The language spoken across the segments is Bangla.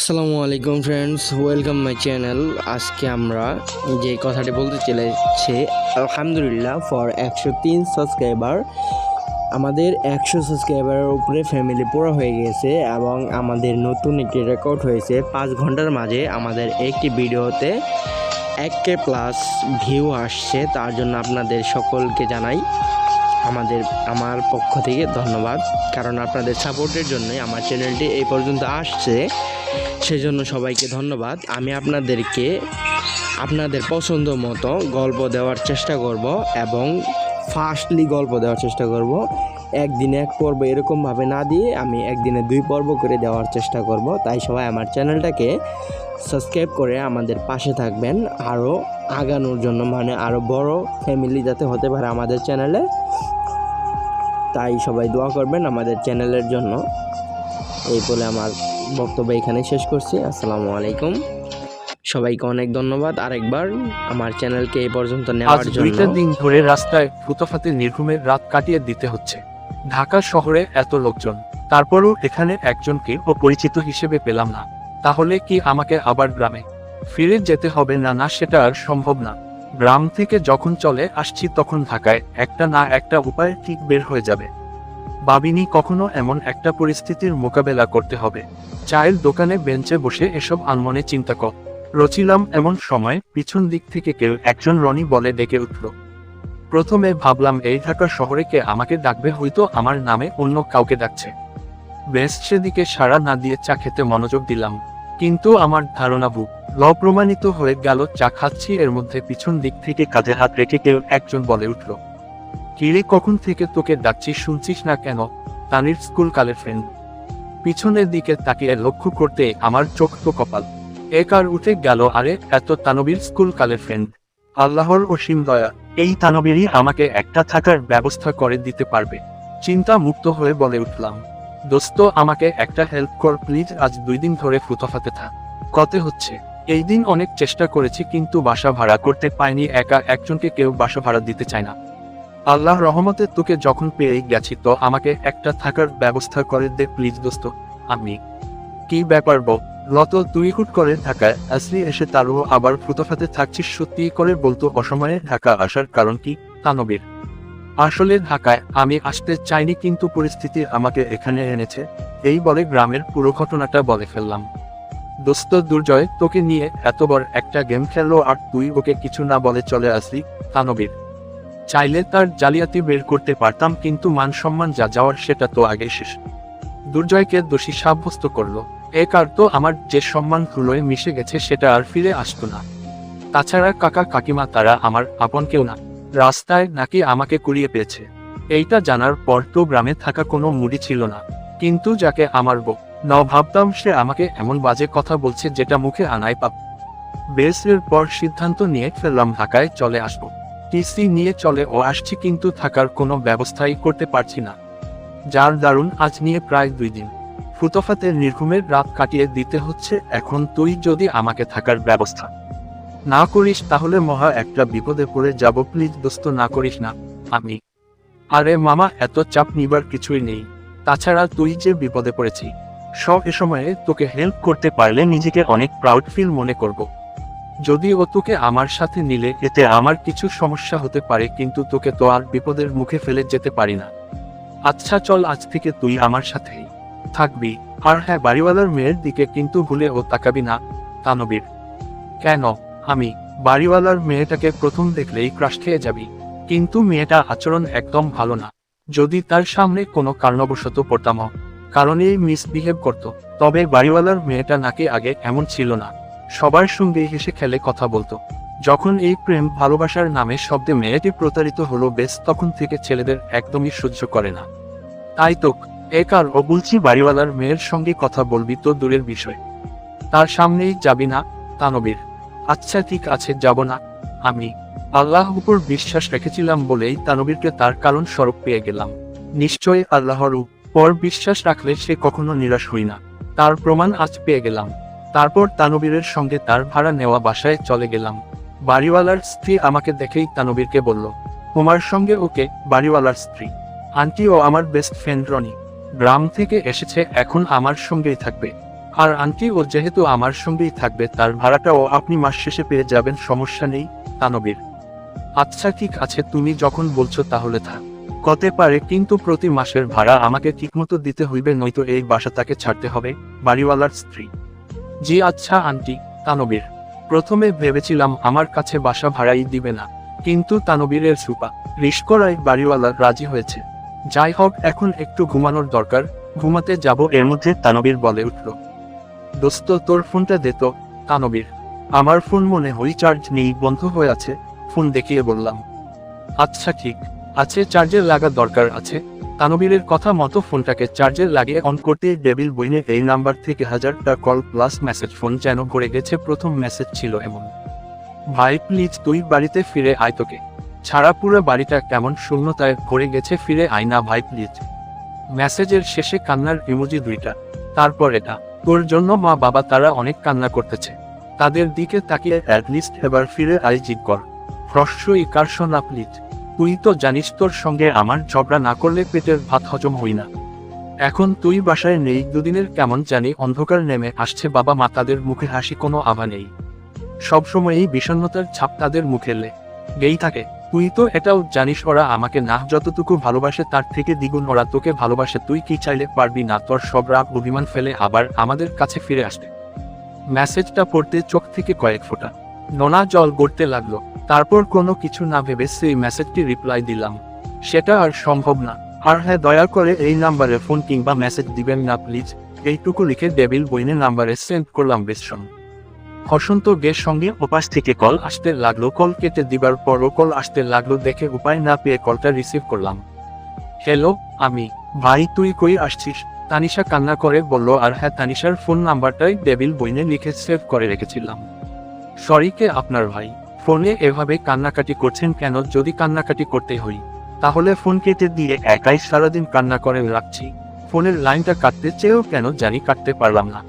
আসসালামু আলাইকুম ফ্রেন্ডস ওয়েলকাম মাই চ্যানেল আজকে আমরা যে কথাটি বলতে চলেছি, আলহামদুলিল্লাহ ফর একশো তিন সাবস্ক্রাইবার আমাদের একশো সাবস্ক্রাইবারের উপরে ফ্যামিলি পুরো হয়ে গেছে এবং আমাদের নতুন একটি রেকর্ড হয়েছে। পাঁচ ঘণ্টার মাঝে আমাদের একটি ভিডিওতে এক কে প্লাস ভিউ আসছে, তার জন্য আপনাদের সকলকে জানাই আমাদের, আমার পক্ষ থেকে ধন্যবাদ। কারণ আপনাদের সাপোর্টের জন্যই আমার চ্যানেলটি এই পর্যন্ত আসছে। সেজন্য সবাইকে ধন্যবাদ। আমি আপনাদেরকে আপনাদের পছন্দ মতো গল্প দেওয়ার চেষ্টা করব এবং ফাস্টলি গল্প দেওয়ার চেষ্টা করব। একদিনে এক পর্ব এরকমভাবে না দিয়ে আমি একদিনে দুই পর্ব করে দেওয়ার চেষ্টা করব। তাই সবাই আমার চ্যানেলটাকে সাবস্ক্রাইব করে আমাদের পাশে থাকবেন। আরও আগানোর জন্য মানে আরও বড় ফ্যামিলি যাতে হতে পারে আমাদের চ্যানেলে। তাই সবাই দোয়া করবেন আমাদের চ্যানেলের জন্য। এই বলে আমার বক্তব্য এখানে শেষ করছি। আসসালামু আলাইকুম। সবাইকে অনেক ধন্যবাদ আরেকবার আমার চ্যানেলকে এই পর্যন্ত নেওয়ার দুইটা জন্য। দিন ধরে রাস্তায় ফুতফাতে নির্ঘুমের রাত কাটিয়ে দিতে হচ্ছে। ঢাকা শহরে এত লোকজন। তারপরও এখানে একজনকে ও পরিচিত হিসেবে পেলাম না। তাহলে কি আমাকে আবার গ্রামে ফিরে যেতে হবে না না সেটা আর সম্ভব না। গ্রাম থেকে যখন চলে আসছি তখন ঢাকায় একটা না একটা উপায় ঠিক বের হয়ে যাবে। ভাবিনি কখনো এমন একটা পরিস্থিতির মোকাবেলা করতে হবে। চায়ের দোকানে বেঞ্চে বসে এসব আনমনে চিন্তা কর। রচিলাম এমন সময় পিছন দিক থেকে কেউ একজন রনি বলে ডেকে উঠল। প্রথমে ভাবলাম এই ঢাকা শহরে কে আমাকে ডাকবে হয়তো আমার নামে অন্য কাউকে ডাকছে। বেশ সেদিকে সাড়া না দিয়ে চা খেতে মনোযোগ দিলাম। কিন্তু আমার ধারণা ভুল ল প্রমাণিত হয়ে গেল চা খাচ্ছি এর মধ্যে পিছন দিক থেকে কাঁধে হাত রেখে কেউ একজন বলে উঠল। কিরে কখন থেকে তোকে ডাকছি শুনছিস না কেন? তানির স্কুল কালের ফ্রেন্ড পিছনের দিকে তাকিয়ে লক্ষ্য করতে আমার চোখ তো কপাল। এক আর উঠে গেল? আরে, এত তানবীর স্কুল কালের ফ্রেন্ড আল্লাহর অসীম দয়া, এই তানবীরই আমাকে একটা থাকার ব্যবস্থা করে দিতে পারবে। চিন্তা মুক্ত হয়ে বলে উঠলাম। দোস্ত, আমাকে একটা হেল্প কর প্লিজ আজ দুই দিন ধরে ফুতফাতে থাক। কতে হচ্ছে? এই দিন অনেক চেষ্টা করেছি, কিন্তু বাসা ভাড়া করতে পাইনি, একা একজনকে কেউ বাসা ভাড়া দিতে চায় না। আল্লাহ রহমতে তোকে যখন পেয়ে গেছি, তো আমাকে একটা থাকার ব্যবস্থা করে দে প্লিজ দোস্ত। আমি কি ব্যাপার বো লত, তুই হুট করে ঢাকায় আসলি, এসে তারও আবার ফুতফাতে থাকছিস, সত্যি করে বলতো অসময়ে ঢাকা আসার কারণ কি? তানবীর। আসলে ঢাকায় আমি আসতে চাইনি, কিন্তু পরিস্থিতি আমাকে এখানে এনেছে। এই বলে গ্রামের পুরো ঘটনাটা বলে ফেললাম। দোস্ত দুর্জয়, তোকে নিয়ে এত বড় একটা গেম খেললো, আর তুই ওকে কিছু না বলে চলে আসলি, তানবীর। চাইলে তার জালিয়াতি বের করতে পারতাম কিন্তু মান সম্মান যা যাওয়ার সেটা তো আগে শেষ। দুর্জয়কে দোষী সাব্যস্ত করল। এ কার তো আমার যে সম্মান ধুলোয় মিশে গেছে সেটা আর ফিরে আসতো না। তাছাড়া কাকা কাকিমা তারা আমার আপন কেউ না। রাস্তায় নাকি আমাকে কুড়িয়ে পেয়েছে। এইটা জানার পর তো গ্রামে থাকা কোনো মুডি ছিল না। কিন্তু যাকে আমার বউ ন ভাবতাম সে আমাকে এমন বাজে কথা বলছে যেটা মুখে আনাই পাব বেসের পর সিদ্ধান্ত নিয়ে ফেললাম ঢাকায় চলে আসব। টিসি নিয়ে চলে ও আসছি কিন্তু থাকার কোনো ব্যবস্থাই করতে পারছি না। যার দারুণ আজ নিয়ে প্রায় দুই দিন। ফুতফাতে নির্ঘুমের রাত কাটিয়ে দিতে হচ্ছে, এখন তুই যদি আমাকে থাকার ব্যবস্থা না করিস তাহলে মহা একটা বিপদে পড়ে যাব, প্লিজ দোস্ত না করিস না, আমি। আরে মামা, এত চাপ নিবার কিছুই নেই। তাছাড়া তুই যে বিপদে পড়েছি, সব এ সময়ে তোকে হেল্প করতে পারলে নিজেকে অনেক প্রাউড ফিল মনে করব। যদি ও তোকে আমার সাথে নিলে এতে আমার কিছু সমস্যা হতে পারে, কিন্তু তোকে তো আর বিপদের মুখে ফেলে যেতে পারি না। আচ্ছা চল আজ থেকে তুই আমার সাথেই থাকবি। আর হ্যাঁ বাড়িওয়ালার মেয়ের দিকে কিন্তু ভুলে ও তাকাবি না, তানবীর। কেন? আমি বাড়িওয়ালার মেয়েটাকে প্রথম দেখলেই ক্রাশ খেয়ে যাবি। কিন্তু মেয়েটা আচরণ একদম ভালো না। যদি তার সামনে কোনো কারণবশত পড়তাম, কারণেই মিসবিহেভ করত, তবে বাড়িওয়ালার মেয়েটা নাকি আগে এমন ছিল না। সবার সঙ্গে হেসে খেলে কথা বলতো। যখন এই প্রেম ভালোবাসার নামে শব্দে মেয়েটি প্রতারিত হলো, বেশ তখন থেকে ছেলেদের একদমই সহ্য করে না। তাই তো একার ও বলছি বাড়িওয়ালার মেয়ের সঙ্গে কথা বলবি তো দূরের বিষয়। তার সামনেই যাবি না, তানবীর। আচ্ছা ঠিক আছে, যাব না। আমি আল্লাহ উপর বিশ্বাস রেখেছিলাম বলেই তানবীরকে তার কারণ স্বরূপ পেয়ে গেলাম। নিশ্চয়ই আল্লাহর উপর বিশ্বাস রাখলে সে কখনো নিরাশ হই না। তার প্রমাণ আজ পেয়ে গেলাম। তারপর তানবীরের সঙ্গে তার ভাড়া নেওয়া বাসায় চলে গেলাম। বাড়িওয়ালার স্ত্রী আমাকে দেখেই তানবীরকে বলল, তোমার সঙ্গে ওকে, বাড়িওয়ালার স্ত্রী। আন্টি ও আমার বেস্ট ফ্রেন্ড রনি। গ্রাম থেকে এসেছে, এখন আমার সঙ্গেই থাকবে। আর আন্টি ও যেহেতু আমার সঙ্গেই থাকবে, তার ভাড়াটাও আপনি মাস শেষে পেয়ে যাবেন, সমস্যা নেই, তানবীর। আচ্ছা ঠিক আছে, তুমি যখন বলছো তাহলে থাক। কতে পারে, কিন্তু প্রতি মাসের ভাড়া আমাকে ঠিকমতো দিতে হইবে, নয়তো এই বাসা তাকে ছাড়তে হবে, বাড়িওয়ালার স্ত্রী। জি আচ্ছা আন্টি, তানবীর। প্রথমে ভেবেছিলাম আমার কাছে বাসা ভাড়াই দিবে না, কিন্তু তানবীরের সুপা রিস্করায় বাড়িওয়ালা রাজি হয়েছে। যাই হোক, এখন একটু ঘুমানোর দরকার, ঘুমাতে যাব এর মধ্যে তানবীর বলে উঠল। দোস্ত, তোর ফোনটা দে তো, তানবীর। আমার ফোন মনে হয় চার্জ নেই, বন্ধ হয়ে আছে, ফোন দেখিয়ে বললাম। আচ্ছা ঠিক। আছে, চার্জের লাগার দরকার আছে। তানবীরের কথা মতো ফোনটাকে চার্জে লাগিয়ে অন করতে ডেবিল বইনে এই নাম্বার থেকে হাজারটা কল প্লাস মেসেজ ফোন যেন ভরে গেছে, প্রথম মেসেজ ছিল এমন। ভাই, প্লিজ, তুই বাড়িতে ফিরে আয় তোকে। ছাড়া পুরো বাড়িটা কেমন শূন্যতায় ভরে গেছে, ফিরে আয় না ভাই, প্লিজ। মেসেজের শেষে কান্নার ইমোজি দুইটা। তারপর এটা। তোর জন্য মা, বাবা, তারা অনেক কান্না করতেছে। তাদের দিকে তাকিয়ে অ্যাটলিস্ট এবার ফিরে আয় জিদ কর। হ্রস্বই কারশো না প্লিজ। তুই তো জানিস তোর সঙ্গে আমার ঝগড়া না করলে পেটের ভাত হজম হই না। এখন তুই বাসায় নেই, দুদিনের কেমন জানি অন্ধকার নেমে আসছে বাবা মা তাদের মুখে হাসি কোনো আভা নেই। সবসময়ই বিষণ্ণতার ছাপ তাদের মুখে গেই থাকে। তুই তো এটাও জানিস ওরা আমাকে না, যতটুকু ভালোবাসে তার থেকে দ্বিগুণ ওরা তোকে ভালোবাসে। তুই কি চাইলে পারবি না তোর সব রাগ, অভিমান ফেলে আবার আমাদের কাছে ফিরে আসতে? মেসেজটা পড়তে চোখ থেকে কয়েক ফোঁটা। নোনা জল গড়তে লাগল। তারপর কোনো কিছু না ভেবে সেই মেসেজটি রিপ্লাই দিলাম। সেটা আর সম্ভব না। আর হ্যাঁ দয়া করে এই নাম্বারে ফোন কিংবা মেসেজ দিবেন না প্লিজ এইটুকু লিখে ডেবিল বইনের নাম্বারে সেন্ড করলাম বিশ্রম হসন্ত গের সঙ্গে ওপাশ থেকে কল আসতে লাগল। কল কেটে দিবার পরও কল আসতে লাগল দেখে উপায় না পেয়ে কলটা রিসিভ করলাম। হ্যালো আমি। ভাই, তুই কই আসছিস? তানিশা কান্না করে বলল, আর হ্যাঁ তানিশার ফোন নাম্বারটাই ডেবিল বইনে লিখে সেভ করে রেখেছিলাম। সরি কে আপনার ভাই? ফোনে এভাবে কান্নাকাটি করছেন কেন? যদি কান্নাকাটি করতে হই, তাহলে ফোন কেটে দিয়ে একাই সারাদিন কান্না করে রাখছি। ফোনের লাইনটা কাটতে চেয়েও কেন জানি কাটতে পারলাম না।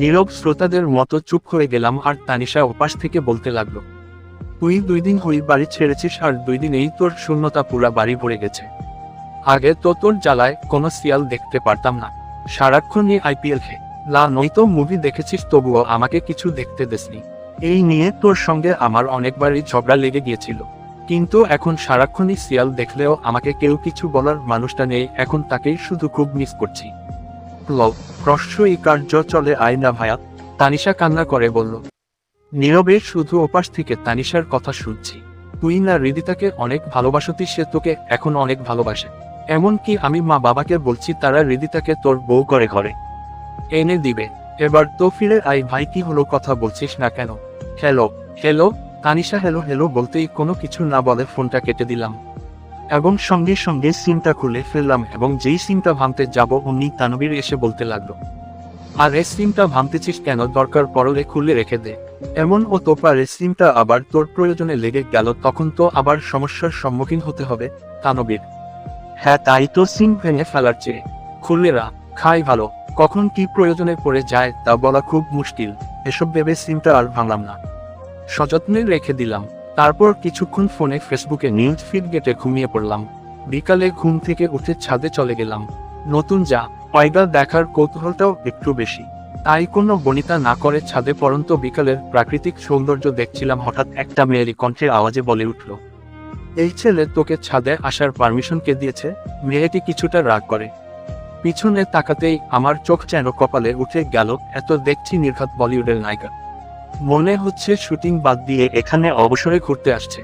নীরব শ্রোতাদের মতো চুপ হয়ে গেলাম আর তানিশা ওপাশ থেকে বলতে লাগল, তুই দুই দিন হই বাড়ি ছেড়েছিস আর দুই দিনেই তোর শূন্যতা পুরা বাড়ি ভরে গেছে। আগে তো তোর জ্বালায় কোনো সিয়াল দেখতে পারতাম না। সারাক্ষণই আইপিএল খে লা নয়তো মুভি দেখেছিস তবুও আমাকে কিছু দেখতে দেসনি। এই নিয়ে তোর সঙ্গে আমার অনেকবারই ঝগড়া লেগে গিয়েছিল। কিন্তু এখন সারাক্ষণই সিয়াল দেখলেও আমাকে কেউ কিছু বলার মানুষটা নেই, এখন তাকেই শুধু খুব মিস করছি। কার্য চলে আয় না ভায়া, তানিশা কান্না করে বলল। নীরবে শুধু ওপাশ থেকে তানিশার কথা শুনছি। তুই না হৃদিতাকে অনেক ভালোবাসতি সে তোকে এখন অনেক ভালোবাসে। এমনকি আমি মা বাবাকে বলছি, তারা হৃদিতাকে তোর বউ করে ঘরে। এনে দিবে। এবার তো ফিরে আই ভাই, কি হলো কথা বলছিস না কেন? Hello hello, Tanisha hello hello বলতেই কোনো কিছু না বলে ফোনটা কেটে দিলাম। এবং সঙ্গে সঙ্গে সিমটা খুলে ফেললাম এবং যেই সিমটা ভাঙতে যাব অমনি তানবীর এসে বলতে লাগল, আর এই সিমটা ভাঙতেছিস কেন? দরকার পড়লে খুলে রেখে দে। এমন হতো পারে, সিমটা আবার তোর প্রয়োজনে লেগে গেল, তখন তো আবার সমস্যার সম্মুখীন হতে হবে তানবীর হ্যাঁ তাই তো সিম ভেঙে ফেলার চেয়ে। খুলে রা, খাই ভালো, কখন কি প্রয়োজনে পড়ে যায় তা বলা খুব মুশকিল। এসব ভেবে সিমটা আর ভাঙলাম না। সযত্নে রেখে দিলাম। তারপর কিছুক্ষণ ফোনে ফেসবুকে নিউজ ফিড গেটে ঘুমিয়ে পড়লাম। বিকালে ঘুম থেকে উঠে ছাদে চলে গেলাম। নতুন যা পয়দা দেখার কৌতূহলটাও একটু বেশি। তাই কোনো বনিতা না করে ছাদে পরন্ত বিকালের প্রাকৃতিক সৌন্দর্য দেখছিলাম হঠাৎ একটা মেয়েরই কণ্ঠের আওয়াজে বলে উঠল, এই ছেলে তোকে ছাদে আসার পারমিশন কে দিয়েছে? মেয়েটি কিছুটা রাগ করে। পিছনে তাকাতেই আমার চোখ যেন কপালে উঠে গেল এত দেখছি নির্ঘাত বলিউডের নায়িকা। মনে হচ্ছে শুটিং বাদ দিয়ে এখানে অবসরে ঘুরতে আসছে।